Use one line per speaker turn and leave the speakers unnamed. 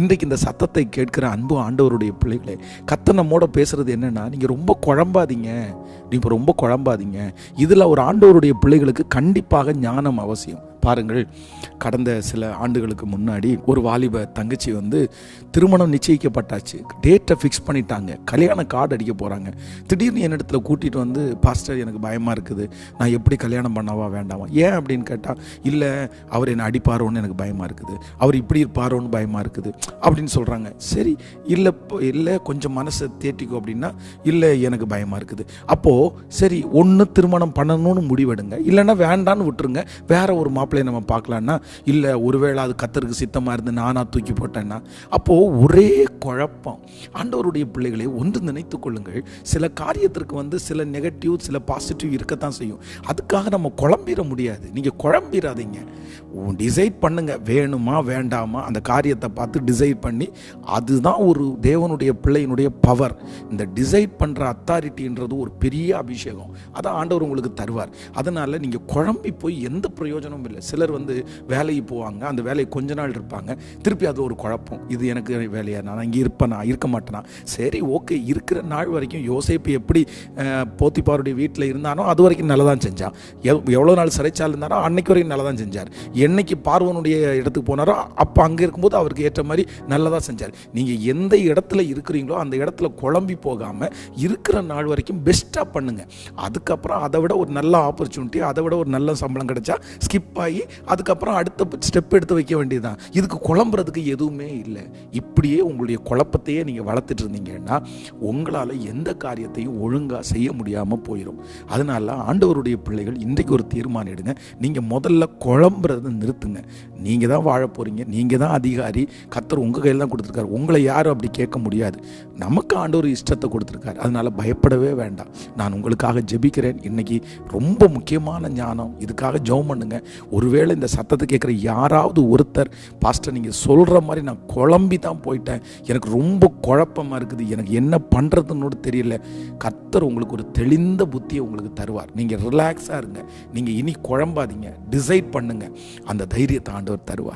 இன்றைக்கு இந்த சத்தத்தை கேட்கிற அன்பு ஆண்டவருடைய பிள்ளைகளே கத்த நம்மோட பேசுறது என்னன்னா நீங்க ரொம்ப குழம்பாதீங்க. நீ இப்போ ரொம்ப குழம்பாதீங்க. இதில் ஒரு ஆண்டவருடைய பிள்ளைகளுக்கு கண்டிப்பாக ஞானம் அவசியம். பாருங்கள் கடந்த சில ஆண்டுகளுக்கு முன்னாடி ஒரு வாலிப தங்கச்சி வந்து திருமணம் நிச்சயிக்கப்பட்டாச்சு. டேட்டை ஃபிக்ஸ் பண்ணிட்டாங்க. கல்யாண கார்டு அடிக்க போகிறாங்க திடீர்னு என்னிடத்துல கூட்டிகிட்டு வந்து பாஸ்டர் எனக்கு பயமாக இருக்குது. நான் எப்படி கல்யாணம் பண்ணவா வேண்டாமா? ஏன் அப்படின்னு கேட்டால் இல்லை அவர் என்னை அடிப்பாரோன்னு எனக்கு பயமாக இருக்குது. அவர் இப்படி இருப்பாரோன்னு பயமாக இருக்குது. அப்படின்னு சொல்கிறாங்க சரி இல்லை இப்போ இல்லை கொஞ்சம் மனசை தேட்டிக்கோ அப்படின்னா இல்லை எனக்கு பயமாக இருக்குது. அப்போது சரி ஒன்று திருமணம் பண்ணணும்னு முடிவெடுங்க. இல்லைன்னா வேண்டான்னு விட்டுருங்க. வேற ஒரு மாப்பிள்ளையை நம்ம பார்க்கலான்னா இல்லை ஒருவேளை அது கத்தருக்கு சித்தமாக இருந்து நானாக தூக்கி போட்டேன்னா அப்போது ஒரே குழப்பம். ஆண்டவருடைய பிள்ளைகளை ஒன்று நினைத்து கொள்ளுங்கள். சில காரியத்திற்கு வந்து சில நெகட்டிவ் சில பாசிட்டிவ் இருக்கத்தான் செய்யும். அதுக்காக நம்ம குழம்பிட முடியாது. நீங்கள் குழம்பிடாதீங்க. டிசைட் பண்ணுங்க. வேணுமா வேண்டாமா அந்த காரியத்தை பார்த்து டிசைட் பண்ணி அதுதான் ஒரு தேவனுடைய பிள்ளையினுடைய பவர் இந்த டிசைட் பண்ணுற அத்தாரிட்டின்றது ஒரு பெரிய அபிஷேகம். அதான் ஆண்டவர் உங்களுக்கு தருவார். அதனால் நீங்கள் குழம்பி போய் எந்த பிரயோஜனமும் இல்லை. சிலர் வந்து வேலைக்கு போவாங்க. அந்த வேலையை கொஞ்ச நாள் இருப்பாங்க. திருப்பி அது ஒரு குழப்பம். இது எனக்கு வேலையா? நான் இங்கே இருப்பேனா? இருக்க மாட்டேனா? சரி ஓகே. இருக்கிற நாள் வரைக்கும் யோசேப்பு எப்படி போத்திப்பாருடைய வீட்டில் இருந்தானோ அது வரைக்கும் நல்லா தான் செஞ்சான் எவ் எவ்வளோ நாள் சிறைச்சால் இருந்தாரோ அன்னைக்கு வரைக்கும் நல்லா தான் செஞ்சார். என்னைக்கு பார்வனுடைய இடத்துக்கு போனாரோ அப்போ அங்கே இருக்கும்போது அவருக்கு ஏற்ற மாதிரி நல்லதாக செஞ்சார். நீங்கள் எந்த இடத்துல இருக்கிறீங்களோ அந்த இடத்துல குழம்பி போகாமல் இருக்கிற நாள் வரைக்கும் பெஸ்ட்டாக பண்ணுங்கள் அதுக்கப்புறம் அதை விட ஒரு நல்ல ஆப்பர்ச்சுனிட்டி அதை விட ஒரு நல்ல சம்பளம் கிடைச்சா ஸ்கிப் ஆகி அதுக்கப்புறம் அடுத்த ஸ்டெப் எடுத்து வைக்க வேண்டியதுதான். இதுக்கு குழம்புறதுக்கு எதுவுமே இல்லை. இப்படியே உங்களுடைய குழப்பத்தையே நீங்கள் வளர்த்துட்டு இருந்தீங்கன்னா உங்களால் எந்த காரியத்தையும் ஒழுங்காக செய்ய முடியாமல் போயிடும் அதனால ஆண்டவருடைய பிள்ளைகள் இன்றைக்கு ஒரு தீர்மானம் எடுங்க. நீங்கள் முதல்ல குழம்புறதை நிறுத்துங்க. நீங்கள் தான் வாழ போகிறீங்க நீங்கள் தான் அதிகாரி. கத்தர் உங்கள் கையில் தான் கொடுத்துருக்காரு. உங்களை யாரும் அப்படி கேட்க முடியாது. நமக்கு ஆண்டவர் இஷ்டத்தை கொடுத்துருக்காரு. அதனால் பயப்படவே வேண்டாம். நான் உங்களுக்காக ஜெபிக்கிறேன். இன்னைக்கு ரொம்ப முக்கியமான ஞானம். இதுக்காக ஜெபம் பண்ணுங்க. ஒருவேளை இந்த சத்தத்தை கேட்குற யாராவது ஒருத்தர் பாஸ்டர் நீங்கள் சொல்கிற மாதிரி நான் குழம்பி தான் போயிட்டேன். எனக்கு ரொம்ப குழப்பமாக இருக்குது. எனக்கு என்ன பண்ணுறதுன்னு தெரியல. கர்த்தர் உங்களுக்கு ஒரு தெளிந்த புத்தியை உங்களுக்கு தருவார். நீங்கள் ரிலாக்ஸாக இருங்க. நீங்கள் இனி குழம்பாதீங்க. டிசைட் பண்ணுங்கள் அந்த தைரியத்தை ஆண்டவர் தருவார்.